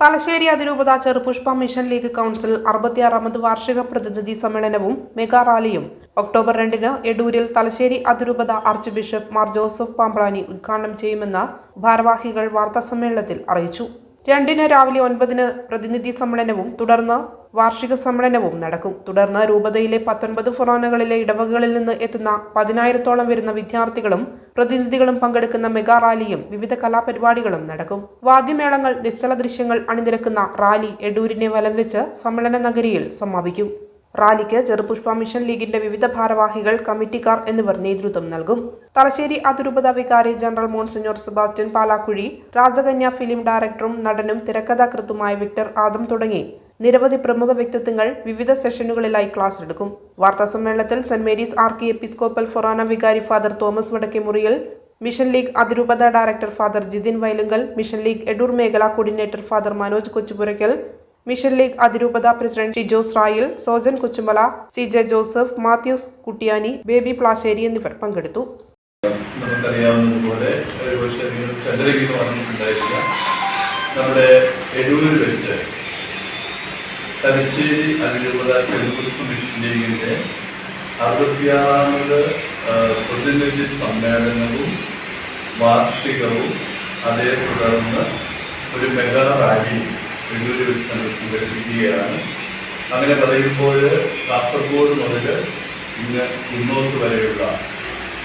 തലശ്ശേരി അതിരൂപത ചെറുപുഷ്പ mission league council അറുപത്തിയാറാമത് വാർഷിക പ്രതിനിധി സമ്മേളനവും മെഗാ റാലിയും. ഒക്ടോബർ രണ്ടിന് എടൂരിൽ തലശ്ശേരി അതിരൂപത archbishop Mar Joseph Pamplany ഉദ്ഘാടനം ചെയ്യുമെന്ന് ഭാരവാഹികൾ വാർത്താസമ്മേളനത്തിൽ അറിയിച്ചു. രണ്ടിന് രാവിലെ ഒൻപതിന് പ്രതിനിധി സമ്മേളനവും തുടർന്ന് വാർഷിക സമ്മേളനവും നടക്കും. തുടർന്ന് രൂപതയിലെ പത്തൊൻപത് ഫൊറോനകളിലെ ഇടവകകളിൽ നിന്ന് എത്തുന്ന പതിനായിരത്തോളം വരുന്ന വിദ്യാർത്ഥികളും പ്രതിനിധികളും പങ്കെടുക്കുന്ന മെഗാ റാലിയും വിവിധ കലാപരിപാടികളും നടക്കും. വാദ്യമേളങ്ങൾ നിശ്ചല ദൃശ്യങ്ങൾ അണിനിരക്കുന്ന റാലി എഡൂരിനെ വലം വെച്ച് സമ്മേളന നഗരിയിൽ സമാപിക്കും. റാലിക്ക് ചെറുപുഷ്പ മിഷൻ ലീഗിന്റെ വിവിധ ഭാരവാഹികൾ കമ്മിറ്റിക്കാർ എന്നിവർ നേതൃത്വം നൽകും. തലശ്ശേരി അതിരൂപത വികാരി general monsignor Sebastian Palakkuzhi Rajakanya film ഡയറക്ടറും നടനും തിരക്കഥാകൃത്തുമായ വിക്ടർ ആദം തുടങ്ങി. നിരവധി പ്രമുഖ വ്യക്തിത്വങ്ങൾ വിവിധ സെഷനുകളിലായി ക്ലാസ് എടുക്കും. വാർത്താ സമ്മേളനത്തിൽ saint Mary's archiepiscopal forane വികാരി father Thomas Vadakkemuriyil mission league അതിരൂപത director father Jithin Vailunkal mission league Edoor മേഖലാ coordinator father Manoj Kochupurakkal mission league അതിരൂപത president Shijos Rayil Sojan Kochumala C J Joseph Mathews Kuttiyani Baby Plassery എന്നിവർ പങ്കെടുത്തു. നമുക്കറിയാവുന്നതുപോലെ പ്രതിനിധി സമ്മേളനവും വാർഷികവും അതേ തുടർന്ന് ഒരു മെഗാ റാലി സംഘടിപ്പിക്കുകയാണ് അങ്ങനെ പറയുമ്പോൾ കാസർഗോഡ് മുതൽ ഇന്ന് കുന്നോത്ത് വരെയുള്ള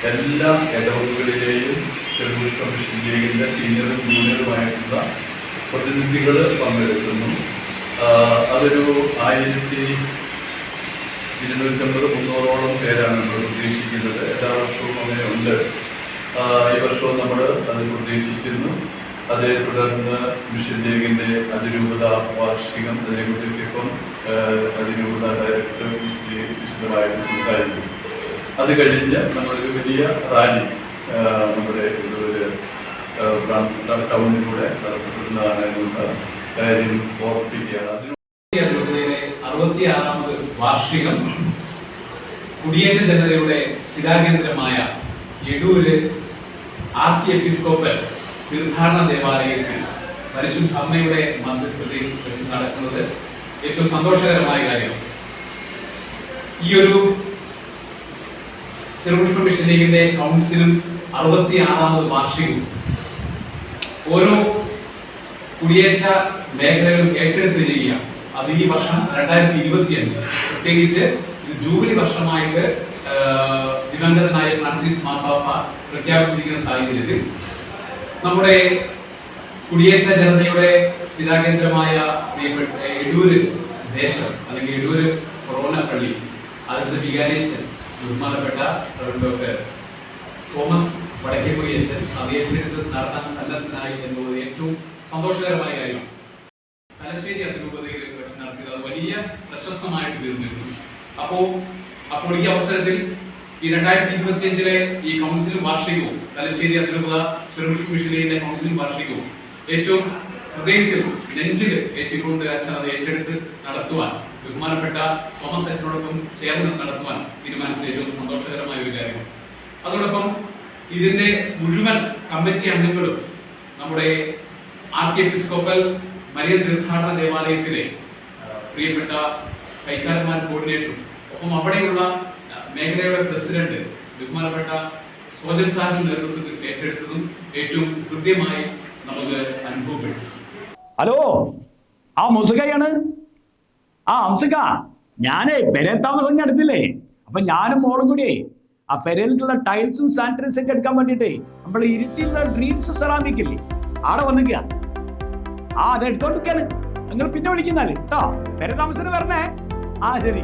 എല്ലാ ഇടവുകളിലെയും തെരഞ്ഞെടുപ്പ് കമ്മീഷൻ ലീഗിന്റെ സീനിയറും ജൂനിയറുമായിട്ടുള്ള പ്രതിനിധികൾ പങ്കെടുക്കുന്നു. അതൊരു ആയിരത്തി ഇരുന്നൂറ്റമ്പത് മുന്നൂറോളം പേരാണ് നമ്മൾ പ്രതീക്ഷിക്കുന്നത് എല്ലാ വർഷവും അങ്ങനെ ഉണ്ട്. ഈ വർഷവും നമ്മൾ അത് പ്രതീക്ഷിക്കുന്നു. അതേ തുടർന്ന് മിഷൻ ലീഗിന്റെ അതിരൂപത വാർഷികം അതിനെക്കുറിച്ച് ഇപ്പം അതിരൂപത ഡയറക്ടർ ശ്രീ വിശദമായിട്ട് സംസാരിക്കും അത് കഴിഞ്ഞ് നമ്മളൊരു വലിയ റാലി നമ്മുടെ ടൗണിലൂടെ നടത്തപ്പെടുന്നതാണ് എന്നുള്ള കാര്യം ഓർപ്പിക്കുകയാണ്. അതിന് അറുപത്തിയാറാമത് വാർഷികം കുടിയേറ്റ ജനതയുടെ സ്ഥിരാകേന്ദ്രമായ എടൂര് ആർക്കി എപ്പിസ്കോപ്പൽ തീർത്ഥാടന ദേവാലയത്തിൽ പരിശുദ്ധ അമ്മയുടെ മധ്യസ്ഥതയിൽ വെച്ച് നടക്കുന്നത് ഏറ്റവും സന്തോഷകരമായ കാര്യം. ഈ ഒരു ചെറുപുഷ്പ മിഷൻ ലീഗിന്റെ കൗൺസിലും അറുപത്തി ആറാമത് വാർഷികവും ഓരോ കുടിയേറ്റ മേഖലകളും ഏറ്റെടുത്തിരിക്കുകയാണ്. അത് ഈ വർഷം രണ്ടായിരത്തി ഇരുപത്തി അഞ്ച് പ്രത്യേകിച്ച് ഇത് ജൂബിലി വർഷമായിട്ട് ദിവംഗതനായ ഫ്രാൻസിസ് മാർപ്പാപ്പ പ്രഖ്യാപിച്ചിരിക്കുന്ന സാഹചര്യത്തിൽ നമ്മുടെ കുടിയേറ്റ ജനതയുടെ സ്ഥിരാകേന്ദ്രമായ എടൂര് ദേശം അല്ലെങ്കിൽ എടൂര് ഫൊറോന പള്ളി അതിന്റെ വികാരേശൻ ബഹുമാനപ്പെട്ട ഡോക്ടർ തോമസ് വടക്കേമുറി അച്ഛൻ അത് ഏറ്റെടുത്ത് നടത്താൻ സന്നദ്ധനായി എന്നുള്ളത് ഏറ്റവും സന്തോഷകരമായ കാര്യമാണ്. തലശ്ശേരി അതിരൂപതയിൽ വെച്ച് നടത്തിയത് അത് വലിയ പ്രശസ്തമായിട്ട് തീർന്നിരുന്നു. അപ്പോൾ അപ്പോൾ ഈ അവസരത്തിൽ ഈ രണ്ടായിരത്തി ഇരുപത്തി അഞ്ചിലെ ഈ കൗൺസിൽ വാർഷികവും തലശ്ശേരി അതിരൂപത ചെറുപുഷ്പ മിഷനിലെ കൗൺസിൽ വാർഷികവും ഏറ്റവും ഹൃദയത്തിൽ നെഞ്ചിൽ ഏറ്റിക്കൊണ്ട് അച്ഛൻ അത് ഏറ്റെടുത്ത് നടത്തുവാൻ ബഹുമാനപ്പെട്ട തോമസ് അച്ഛനോടൊപ്പം ചേർന്ന് നടത്തുവാൻ തീരുമാനിച്ചത് ഏറ്റവും സന്തോഷകരമായ ഒരു കാര്യമാണ്. അതോടൊപ്പം ഇതിന്റെ മുഴുവൻ കമ്മിറ്റി അംഗങ്ങളും നമ്മുടെ ആർക്കി എപ്പിസ്കോപ്പൽ മരിയ തീർത്ഥാടന ദേവാലയത്തിലെ പ്രിയപ്പെട്ട കൈക്കാരന്മാർ കോർഡിനേറ്ററും ഒപ്പം അവിടെയുള്ള മേഖലയുടെ പ്രസിഡന്റ് ബഹുമാനപ്പെട്ട സോജൻ സാഹിബ് നേതൃത്വത്തിൽ ഏറ്റെടുത്തതും ഏറ്റവും ഹൃദ്യമായി നമുക്ക് അനുഭവപ്പെട്ടു. ഹലോ ആ മുസുകയാണ്? ആ അംസുക ഞാനേ പെരേ താമസം എടുത്തില്ലേ അപ്പൊ ഞാനും മോളും കൂടിയേ ആ പെരയിലുള്ള ടൈൽസും സാനിറ്റൈസും ഒക്കെ എടുക്കാൻ വേണ്ടിട്ടേ നമ്മൾ ഇരുട്ടിയുള്ള ഡ്രീംസ് സെറാമിക് ഇല്ലേ ആടെ വന്നിക്കുക ആ അത് എടുത്തോണ്ടിരിക്കാണ്. നിങ്ങൾ പിന്നെ വിളിക്കുന്നാൽ. കേട്ടോ പെരേ താമസത്തിന് വരണേ. ആ ശരി.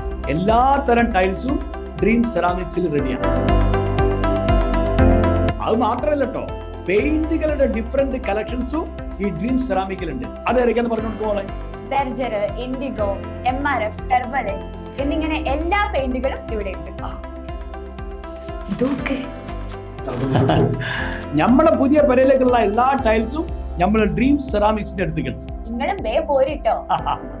എല്ലാ തരം ടൈൽസും ഡ്രീം സെറാമിക്സിൽ റെഡിയാണ് അത് മാത്രമല്ല കേട്ടോ പെയിന്റുകളുടെ ഡിഫറെന്റ് കളക്ഷൻസും ഈ ഡ്രീം സെറാമിക്കിലുണ്ട്. അത് ഏതൊക്കെയാന്ന് പറഞ്ഞു കൊടുക്കോളെ Berger Indigo M R F ടെർബലെക്സ് എന്നിങ്ങനെ എല്ലാ പെയിന്റുകളും ഇവിടെ ഉണ്ട്. ഇതൊക്കെ. നമ്മളെ പുതിയ പെരയിലേക്കുള്ള എല്ലാ ടൈൽസും നമ്മൾ ഡ്രീം സെറാമിക്സിന്റെ അടുത്തേക്ക് നിങ്ങളും വേ പോരിട്ടോ